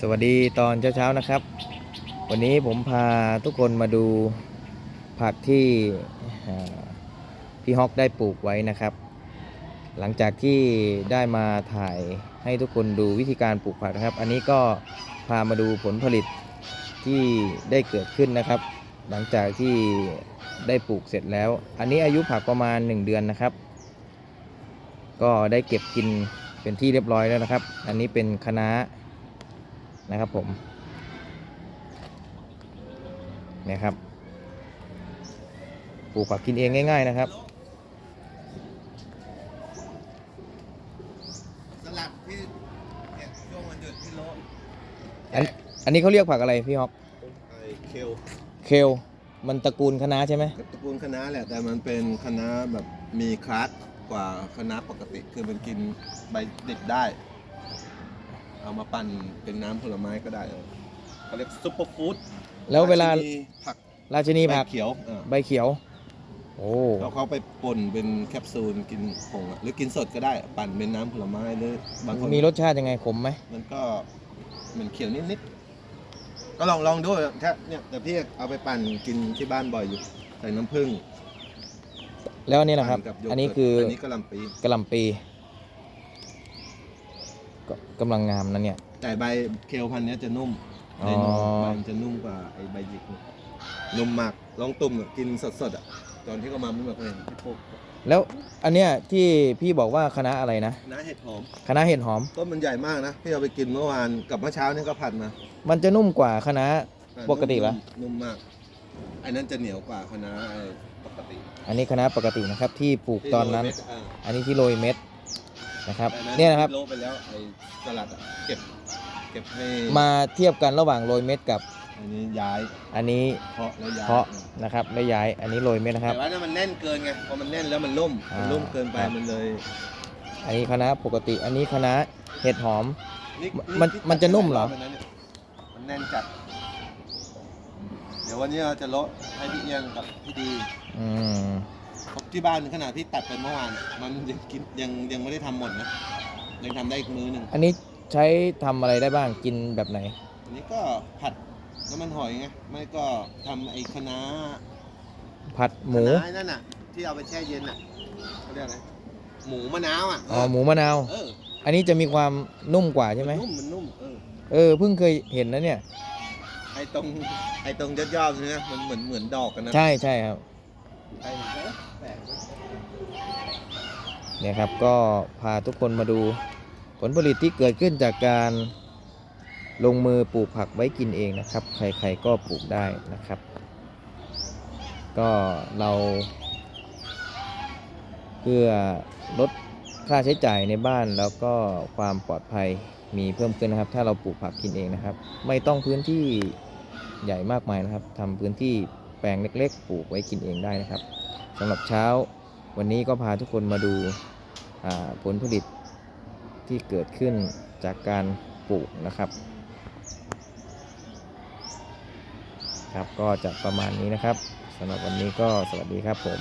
สวัสดีตอนเช้าๆนะครับ วันนี้ผมพาทุกคนมาดูผักที่พี่ฮอกได้ปลูกไว้นะครับ หลังจากที่ได้มาถ่ายให้ทุกคนดูวิธีการปลูกผักนะครับ อันนี้ก็พามาดูผลผลิตที่ได้เกิดขึ้นนะครับ หลังจากที่ได้ปลูกเสร็จแล้ว อันนี้อายุผักประมาณ 1 เดือนนะครับ ก็ได้เก็บกินเป็นที่เรียบร้อยแล้วนะครับ อันนี้เป็นคะน้า นะครับผมเนี่ยครับปลูกผักกินเองง่าย ๆ นะครับสลัดที่เนี่ยช่วงวันหยุดที่โลอันอันนี้เขาเรียกผักอะไรพี่ฮอกไอเคลเคลมันตระกูลคะน้าใช่ไหมตระกูลคะน้าแหละ แต่มันเป็นคะน้าแบบมีคลาสกว่าคะน้าปกติ คือมันกินใบดิบได้ เอามาปั่นเป็นน้ำผลไม้ก็ได้เออเขาเรียกซุปเปอร์ฟู้ดแล้วเวลามีผักราชินีใบผักเขียวเออใบเขียว โอ้เราเขาไปป่นเป็นแคปซูลกินผงอะหรือกินสดก็ได้ปั่นเป็นน้ำผลไม้หรือบางคนมีรสชาติยังไงขมไหมมันก็เหมันเขียวนิดๆก็ลองลองดูแค่เนี่ยแต่พี่เอาไปปั่นกินที่บ้านบ่อยอยู่ใส่น้ำผึ้งแล้วอันนี้นะครับ ปั่กัโยเกิร์ตอันนี้คืออันนี้กะหล่ำปีกระหลำปี ก็กำลังงามนะเนี่ย แต่ใบเคลพันธุ์เนี้ยจะนุ่มอ๋อ ในนมใบมันจะนุ่มกว่าไอ้ใบหยิกเนี่ยนุ่มมากลองตุ่มอะกินสดๆอะตอนที่เขามาไม่แบบเห็นที่พวกแล้วอันเนี้ยที่พี่บอกว่าคณะอะไรนะน้าเห็ดหอมคณะเห็ดหอม ต้นมันใหญ่มากนะพี่เอาไปกินเมื่อวานกับเมื่อเช้านี่ก็ผัดมามันจะนุ่มกว่าคณะ อะปกติเหรอนุ่มนุ่มมากไอ้นั้นจะเหนียวกว่าคะน้าไอ้ปกติอันนี้คณะปกตินะครับที่ปลูกที่ตอนนั้น โรยเม็ดอะอันนี้ที่โรยเม็ด นะครับแต่เนี่ยนะครับโลไปแล้วไอ้สลัดอะเก็บเก็บให้มาเทียบกันระหว่างโรยเม็ดกับ อันนี้ย้ายอันนี้เพาะแล้วย้ายเพาะนะครับไม่ย้ายอันนี้โรยเม็ดนะครับ แต่ว่าถ้ามันแน่นเกินไงพอมันแน่นแล้วมันล่มอ่ามัมันล่มเกินไปครับ มันเลย อันนี้คณะปกติอันนี้คณะเห็ดหอมนี่มันมันจะนุ่มเหรอมันนั่นเนี่ยมันแน่นจัด เดี๋ยววันนี้เราจะโละให้พี่เอียงกับพี่ดีอืมเพราะ ที่บ้านขนาดพี่ตัดไปเมื่อวาน มันยังกินยังยังไม่ได้ทำหมดนะยังทำได้อีกมื้อหนึ่งอันนี้ใช้ทำอะไรได้บ้างกินแบบไหน อันนี้ก็ผัดน้ำมันหอยไงไม่ก็ทำไอ้คะน้าผัดหมู คะน้านั่นน่ะ ที่เอาไปแช่เย็นน่ะเขาเรียกอะไรหมูมะนาวอะอ๋อ หมูมะนาว เอออันนี้จะมีความนุ่มกว่าใช่ไหมนนุ่มมันนุ่มเออเออ เพิ่งเคยเห็นนะเนี่ย ไอ้ตรงไอ้ตรงยอดยอดๆเนี่ยมันเหมือนเหมือนดอกกันนะ ใช่ใช่ครับไอ้ เนี่ยครับก็พาทุกคนมาดูผลผลิตที่เกิดขึ้นจากการลงมือปลูกผักไว้กินเองนะครับ ใครๆก็ปลูกได้นะครับ ก็เรา เพื่อลดค่าใช้จ่ายในบ้านแล้วก็ความปลอดภัยมีเพิ่มขึ้นนะครับ ถ้าเราปลูกผักกินเองนะครับ ไม่ต้องพื้นที่ใหญ่มากมายนะครับทำพื้นที่ ลงเล็กๆ ปลูกไว้กินเองได้นะครับสำหรับเช้าวันนี้ก็พาทุกคนมาดูาผลผลิตที่เกิดขึ้นจากการปลูกนะครับ ครับก็จะประมาณนี้นะครับสำหรับวันนี้ก็สวัสดีครับผม